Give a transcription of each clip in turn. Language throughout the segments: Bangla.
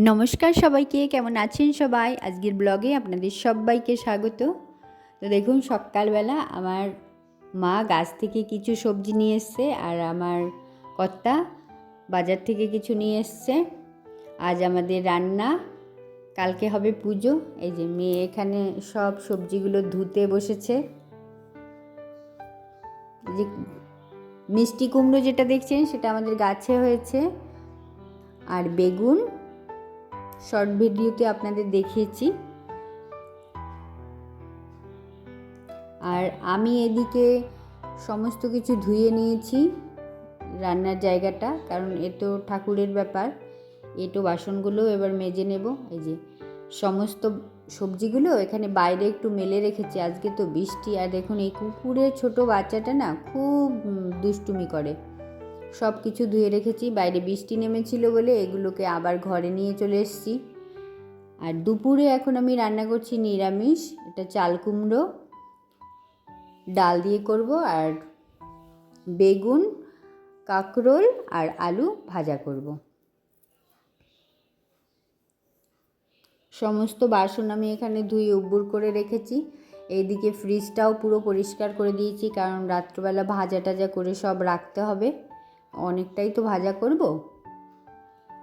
নমস্কার সবাইকে, কেমন আছেন সবাই? আজকের ব্লগে আপনাদের সবাইকে স্বাগত। তো দেখুন, সকালবেলা আমার মা গাছ থেকে কিছু সবজি নিয়ে এসছে আর আমার কর্তা বাজার থেকে কিছু নিয়ে এসছে। আজ আমাদের রান্না, কালকে হবে পুজো। এই যে মেয়ে এখানে সব সবজিগুলো ধুতে বসেছে। যে মিষ্টি কুমড়ো যেটা দেখছেন, সেটা আমাদের গাছে হয়েছে। আর বেগুন শর্ট ভিডিওতে আপনাদের দেখিয়েছি। আর আমি এদিকে সমস্ত কিছু ধুয়ে নিয়েছি রান্নার জায়গাটা, কারণ এ তো ঠাকুরের ব্যাপার। এটো বাসনগুলো এবার মেজে নেব। এই যে সমস্ত সবজিগুলো এখানে বাইরে একটু মেলে রেখেছি। আজকে তো বৃষ্টি, আর দেখুন এই কুকুরের ছোট বাচ্চাটা না খুব দুষ্টুমি করে। সব কিছু ধুয়ে রেখেছি, বাইরে বৃষ্টি নেমেছিল বলে এগুলোকে আবার ঘরে নিয়ে চলে এসেছি। আর দুপুরে এখন আমি রান্না করছি নিরামিষ, এটা চাল কুমড়ো, ডাল দিয়ে করব আর বেগুন, কাঁকরোল আর আলু ভাজা করব। সমস্ত বাসন আমি এখানে ধুয়ে উব্বুর করে রেখেছি। এইদিকে ফ্রিজটাও পুরো পরিষ্কার করে দিয়েছি, কারণ রাত্রবেলা ভাজা টাজা করে সব রাখতে হবে। অনেকটাই তো ভাজা করব।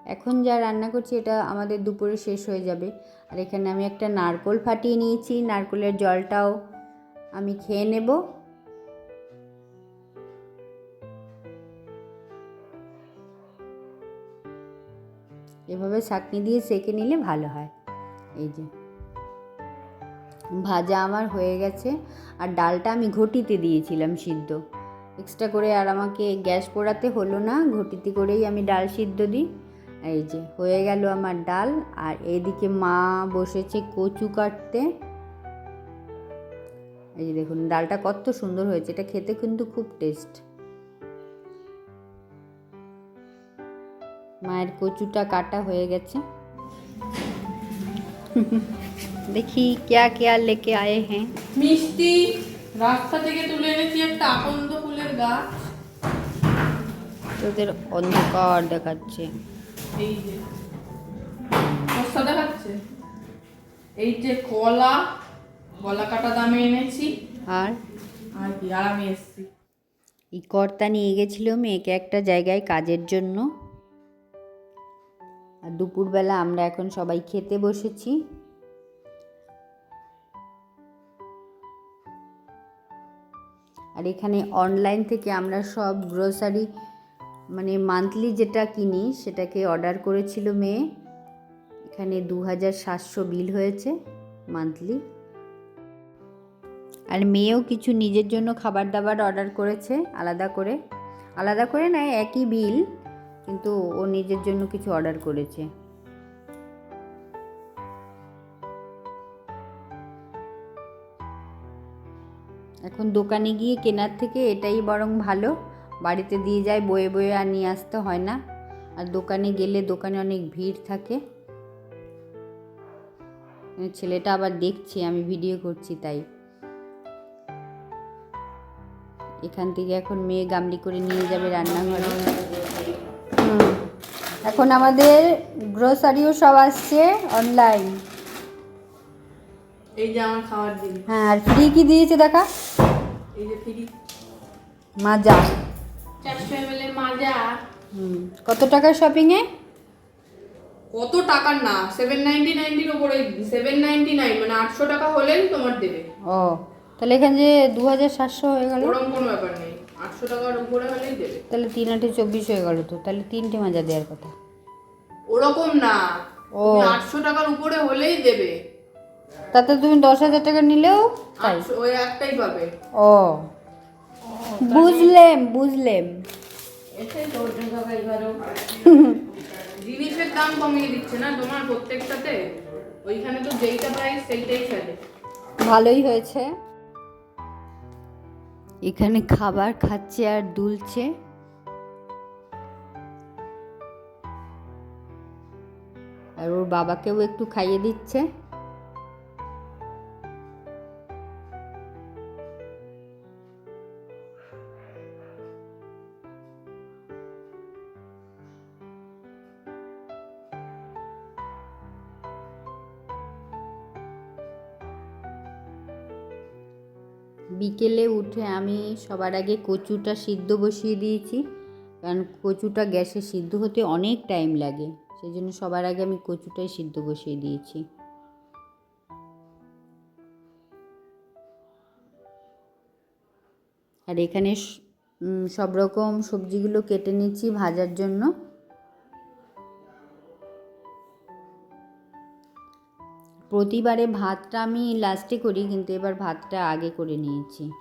এখন যা রান্না করছি এটা আমাদের দুপুরে শেষ হয়ে যাবে। আর এখানে আমি একটা নারকোল ফাটিয়ে নিয়েছি, নারকোলের জলটাও আমি খেয়ে নেব। এভাবে ছাঁকনি দিয়ে সেকে নিলে ভালো হয়। এই যে। ভাজা আমার হয়ে গেছে। আর ডালটা আমি ঘটিতে দিয়েছিলাম সিদ্ধ। এক্সট্রা করে আর আমাকে গ্যাস পোড়াতে হলো না ঘটিতে করেই আমি ডাল সিদ্ধ দিই এই যে হয়ে গেল আমার ডাল আর এইদিকে মা বসেছে কচু কাটতে এই যে দেখুন ডালটা কত সুন্দর হয়েছে এটা খেতে কিন্তু খুব টেস্ট মায়ের কচুটা কাটা হয়ে গেছে দেখি क्या क्या लेके आए हैं মিষ্টি রাস্তা থেকে তুলে এনেছি একটা আকন্দ ফুলের গাছ তোদের অন্ধকার দেখাচ্ছে। এই যে। দেখাচ্ছে? এই যে কলা কলা কাটা দামে এনেছি। আর? আর কি আর আমি এসছি। এই কর্তা নিয়ে গেছিল মেয়েকে একটা জায়গায় কাজের জন্য। আর দুপুরবেলা আমরা এখন সবাই খেতে বসেছি। আর এখানে অনলাইন থেকে আমরা সব গ্রোসারি মানে মান্থলি যেটা কিনি সেটাকে অর্ডার করেছিল মেয়ে। এখানে দু হাজার সাতশো বিল হয়েছে মান্থলি আর মেয়েও কিছু নিজের জন্য খাবার দাবার অর্ডার করেছে আলাদা করে। আলাদা করে নয়, একই বিল কিন্তু ও নিজের জন্য কিছু অর্ডার করেছে। এখন দোকানে গিয়ে কেনার থেকে এটাই বরং ভালো। বাড়িতে দিয়ে যায় বয়ে বয়ে আর নিয়ে আসতে হয় না। আর দোকানে গেলে দোকানে অনেক ভিড় থাকে। ছেলেটা আবার দেখছে আমি ভিডিও করছি তাই। এখান থেকে এখন মেয়ে গামলি করে নিয়ে যাবে রান্নাঘরে। এখন আমাদের গ্রোসারিও সব আসছে অনলাইন এই যে আমার খাবার দিন। হ্যাঁ আর ফ্রি কি দিয়েছে দেখা? এই যে ফ্রি মাজা। চারশো এম এর মাজা। হুম কত টাকার শপিংয়ে কত টাকার না সেভেন নাইনটি নাইনটির ওপরে সেভেন নাইনটি নাইন মানে আটশো টাকা হলেই তোমার দেবে। ও তাহলে এখানে যে দু হাজার সাতশো হয়ে গেল? ওরকম কোনো ব্যাপার নেই আটশো টাকার উপরে হলেই দেবে। তাহলে তিন আটে চব্বিশ হয়ে গেল তো তাহলে তিনটে মাজা দেওয়ার কথা। ওরকম না ও। আটশো টাকার উপরে হলেই দেবে। তাতে তুমি দশ হাজার টাকা নিলেও তাই। ওই একটাই পাবে। ও। বুঝলেম বুঝলেম। জিনিসের দাম কমিয়ে দিচ্ছে না তোমার প্রত্যেকটাতে? ওইখানে তো যেইটা প্রাইস সেইটাই ফেলে ভালোই হয়েছে। এখানে খাবার খাচ্ছে আর দুলছে। আর ওর বাবাকেও একটু খাইয়ে দিচ্ছে। বিকেলে উঠে আমি সবার আগে কচুটা সিদ্ধ বসিয়ে দিয়েছি, কারণ কচুটা গ্যাসে সিদ্ধ হতে অনেক টাইম লাগে সেই জন্য সবার আগে আমি কচুটাই সিদ্ধ বসিয়ে দিয়েছি। আর এখানে সব রকম সবজিগুলো কেটে নিচ্ছি ভাজার জন্য। প্রতিবারে ভাতটা আমি লাস্টে করি, কিন্তু এবার ভাতটা আগে করে নিয়েছি।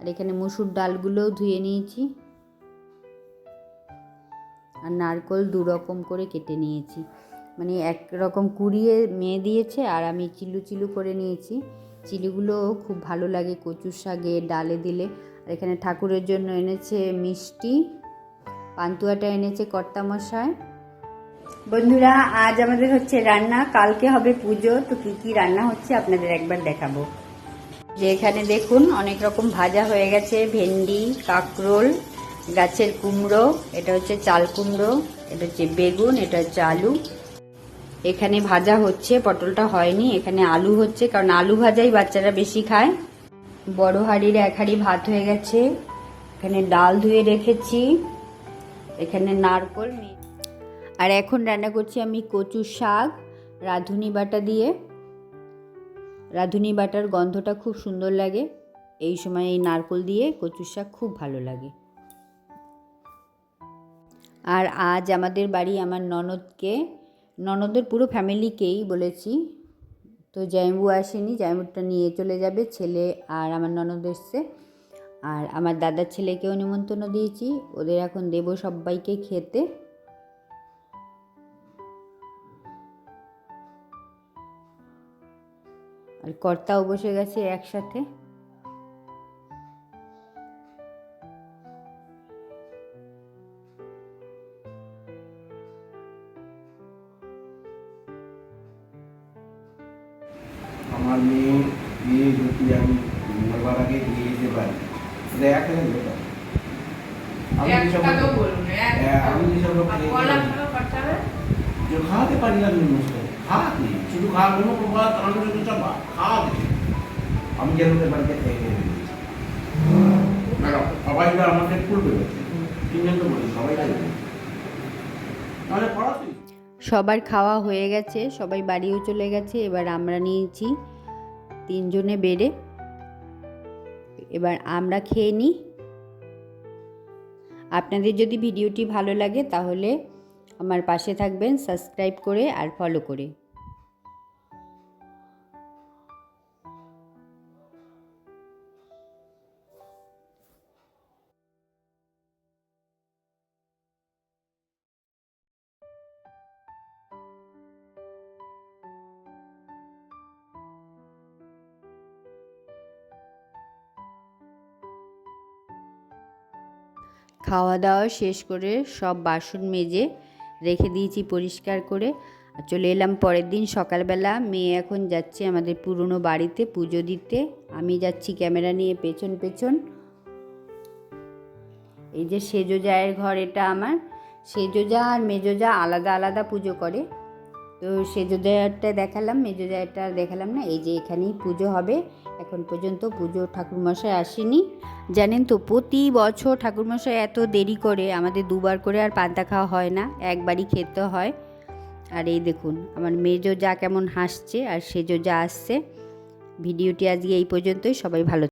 আর এখানে মসুর ডালগুলোও ধুয়ে নিয়েছি। আর নারকল দু রকম করে কেটে নিয়েছি। মানে এক রকম কুড়িয়ে মেয়ে দিয়েছে, আর আমি চিলু চিলু করে নিয়েছি। চিলিগুলো খুব ভালো লাগে কচুর শাকে ডালে দিলে। আর এখানে ঠাকুরের জন্য এনেছে মিষ্টি। পান্তুয়াটা এনেছে কর্তামশায় বন্ধুরা, আজ আমাদের হচ্ছে রান্না। কালকে হবে পুজো, তো কি কি রান্না হচ্ছে আপনাদের একবার দেখাবো। যে এখানে দেখুন, অনেক রকম ভাজা হয়ে গেছে, ভেন্ডি, কাঁকরোল, গাছের কুমড়ো, এটা হচ্ছে চাল কুমড়ো, এটা হচ্ছে বেগুন, এটা হচ্ছে আলু। এখানে ভাজা হচ্ছে, পটলটা হয়নি, এখানে আলু হচ্ছে, কারণ আলু ভাজাই বাচ্চারা বেশি খায়। বড় হাঁড়ির এক হাঁড়ি ভাত হয়ে গেছে, এখানে ডাল ধুয়ে রেখেছি, এখানে নারকল মি- আর এখন রান্না করছি আমি কচু শাক, রাঁধুনি বাটা দিয়ে। রাঁধুনি বাটার গন্ধটা খুব সুন্দর লাগে। এই সময় এই নারকোল দিয়ে কচুর শাক খুব ভালো লাগে। আর আজ আমাদের বাড়ি আমার ননদকে, ননদের পুরো ফ্যামিলিকেই বলেছি, তো জাইমু আসেনি জাইমুরটা নিয়ে চলে যাবে, ছেলে আর আমার ননদ এসছে। আর আমার দাদার ছেলেকেও নিমন্ত্রণ দিয়েছি, ওদের এখন দেবো সবাইকে খেতে। কর্তাও বসে গেছে একসাথে। আমার মেয়ে বিয়ে যদি আমি মরবার আগে দিয়ে যেতে পারি সেটা এক হাজার ব্যাপার আমি যেসব লোক- খাওয়াতে পারি না নষ্ট। শুধু আমি বাড়িতে আমাকে বলি সবাই তাহলে পড়াতেই সবার খাওয়া হয়ে গেছে, সবাই বাড়িও চলে গেছে, এবার আমরা নিয়েছি তিনজনে বেড়ে। এবার আমরা খেয়ে নিই। আপনাদের যদি ভিডিওটি ভালো লাগে তাহলে আমার পাশে থাকবেন, সাবস্ক্রাইব করে আর ফলো করে। খাওয়া দাওয়া শেষ করে সব বাসন মেজে রেখে দিয়েছি পরিষ্কার করে। চলে এলাম পরের দিন সকালবেলা। মেয়ে এখন যাচ্ছে আমাদের পুরনো বাড়িতে পুজো দিতে। আমি যাচ্ছি ক্যামেরা নিয়ে পেছন পেছন। এই যে সেজো জায়ের ঘর এটা আমার। সেজো যা আর মেজো যা আলাদা আলাদা পুজো করে। তো সেজো জায়গাটা দেখালাম, মেজো জায়গাটা দেখালাম না, এই যে এখানেই পুজো হবে। এখন পর্যন্ত পুজো ঠাকুরমশাই আসেনি। জানেন তো, প্রতি বছর ঠাকুরমশাই এত দেরি করে আমাদের দুবার করে আর পান্তা খাওয়া হয় না, একবারই খেতে হয়। আর এই দেখুন, আমার মেজো যা কেমন হাসছে আর সেজো যা আসছে। ভিডিওটি আজকে এই পর্যন্তই, সবাই ভালো